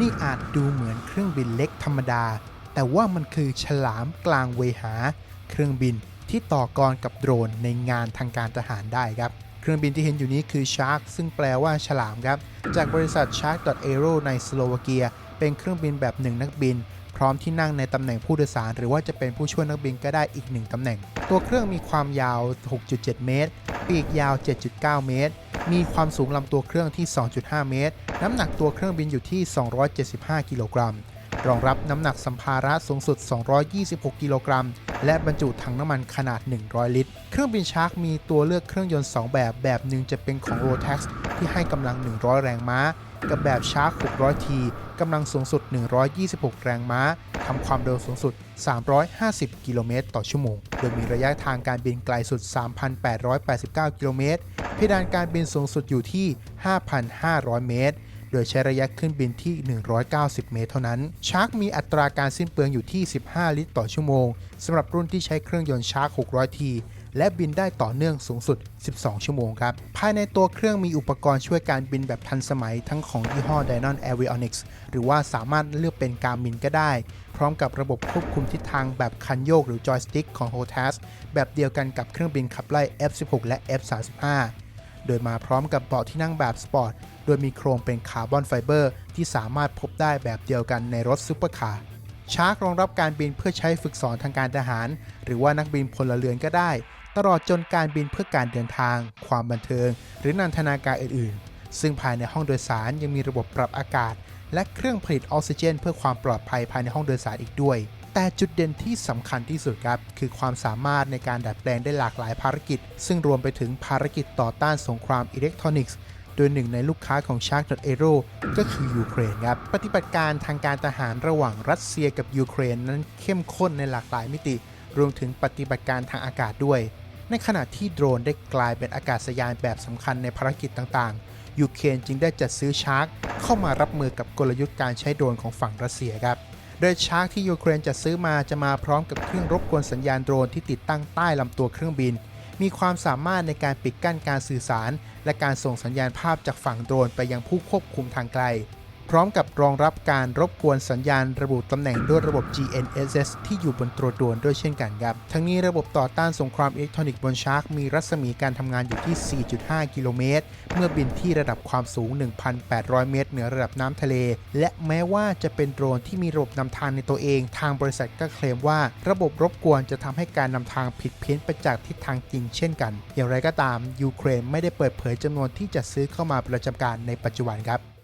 นี่อาจดูเหมือนเครื่องบินเล็กธรรมดา แต่ว่ามันคือฉลามกลางเวหา เครื่องบินที่ต่อกรกับโดรนในงานทางการทหารได้ครับ เครื่องบินที่เห็นอยู่นี้คือ Shark ซึ่งแปลว่าฉลามครับ จากบริษัท Shark Aero ในสโลวาเกีย เป็นเครื่องบินแบบหนึ่งนักบิน พร้อมที่นั่งในตำแหน่งผู้โดยสาร หรือว่าจะเป็นผู้ช่วยนักบินก็ได้อีกหนึ่งตำแหน่ง ตัวเครื่องมีความยาว 6.7 เมตร ปีกยาว 7.9 เมตร มีความสูงลำตัวเครื่องที่ 2.5 เมตร น้ำหนักตัวเครื่องบินอยู่ที่ 275 กิโลกรัม รองรับน้ำหนักสัมภาระสูงสุด 226 กิโลกรัม และบรรจุถังน้ำมันขนาด 100 ลิตร เครื่องบินชาร์กมีตัวเลือกเครื่องยนต์ 2 แบบ แบบหนึ่งจะเป็นของ Rotax ที่ให้กำลัง 100 แรงม้า กับแบบชาร์ก 600T กำลังสูงสุด 126 แรงม้าทำความเร็วสูงสุด 350 กิโลเมตรต่อชั่วโมง โดยมีระยะทางการบินไกลสุด 3,889 กิโลเมตร เพดานการบินสูงสุดอยู่ที่ 5,500 เมตร โดยใช้ระยะขึ้นบินที่ 190 เมตรเท่านั้นชาร์กมีอัตราการสิ้นเปลืองอยู่ที่ 15 ลิตรต่อชั่วโมงสำหรับรุ่นที่ใช้เครื่องยนต์ชาร์ก 600T และบินได้ต่อเนื่องสูงสุด 12 ชั่วโมงครับ ภายในตัวเครื่องมีอุปกรณ์ช่วยการบินแบบทันสมัยทั้งของยี่ห้อ Dynon Avionics หรือว่าสามารถเลือกเป็นการบินก็ได้ พร้อมกับระบบควบคุมทิศทางแบบคันโยกหรือจอยสติ๊กของ HOTAS แบบเดียวกันกับเครื่องบินขับไล่ F16 และ F35 โดยมาพร้อมกับเบาะที่นั่งแบบสปอร์ต โดยมีโครงเป็นคาร์บอนไฟเบอร์ที่สามารถพบได้แบบเดียวกันในรถซุปเปอร์คาร์ชาร์กรองรับการบินเพื่อใช้ฝึกสอนทางการทหาร หรือว่านักบินพลเรือนก็ได้ ตลอดจนการบินเพื่อการเดินทาง ความบันเทิง หรือนันทนาการอื่นๆ ซึ่งภายในห้องโดยสารยังมีระบบปรับอากาศ และเครื่องผลิตออกซิเจน เพื่อความปลอดภัยภายในห้องโดยสารอีกด้วย แต่จุดเด่นที่สำคัญที่สุดครับ คือความสามารถในการดัดแปลงได้หลากหลายภารกิจ ซึ่งรวมไปถึงภารกิจต่อต้านสงครามอิเล็กทรอนิกส์โดยหนึ่งในลูกค้าของ Shark Aero ก็คือยูเครนครับ ปฏิบัติการทางการทหารระหว่างรัสเซียกับยูเครนนั้นเข้มข้นในหลากหลายมิติ รวมถึงปฏิบัติการทางอากาศด้วย ในขณะที่โดรนได้กลายเป็นอากาศยานแบบสำคัญในภารกิจต่างๆ ยูเครนจึงได้จัดซื้อชาร์กเข้ามารับมือกับกลยุทธ์การใช้โดรนของฝั่งรัสเซียครับ โดยชาร์กที่ยูเครนจะซื้อมาจะมาพร้อมกับเครื่องรบกวนสัญญาณโดรนที่ติดตั้งใต้ลำตัวเครื่องบิน มีความสามารถในการปิดกั้นการสื่อสาร และการส่งสัญญาณภาพจากฝั่งโดรนไปยังผู้ควบคุมทางไกล พร้อมกับรองรับการรบกวนสัญญาณระบุตำแหน่งด้วยระบบ GNSS ที่อยู่บนตัวโดรนด้วยเช่นกันครับ ทั้งนี้ระบบต่อต้านสงครามอิเล็กทรอนิกส์บนชาร์กมีรัศมีการทำงานอยู่ที่ 4.5 กิโลเมตร เมื่อบินที่ระดับความสูง 1,800 เมตร เหนือระดับน้ำทะเล และแม้ว่าจะเป็นโดรนที่มีระบบนำทางในตัวเอง ทางบริษัทก็เคลมว่า ระบบรบกวนจะทำให้การนำทางผิดเพี้ยนไปจากทิศทางจริงเช่นกัน อย่างไรก็ตามยูเครนไม่ได้เปิดเผยจำนวนที่จะซื้อเข้ามาประจำการในปัจจุบันครับ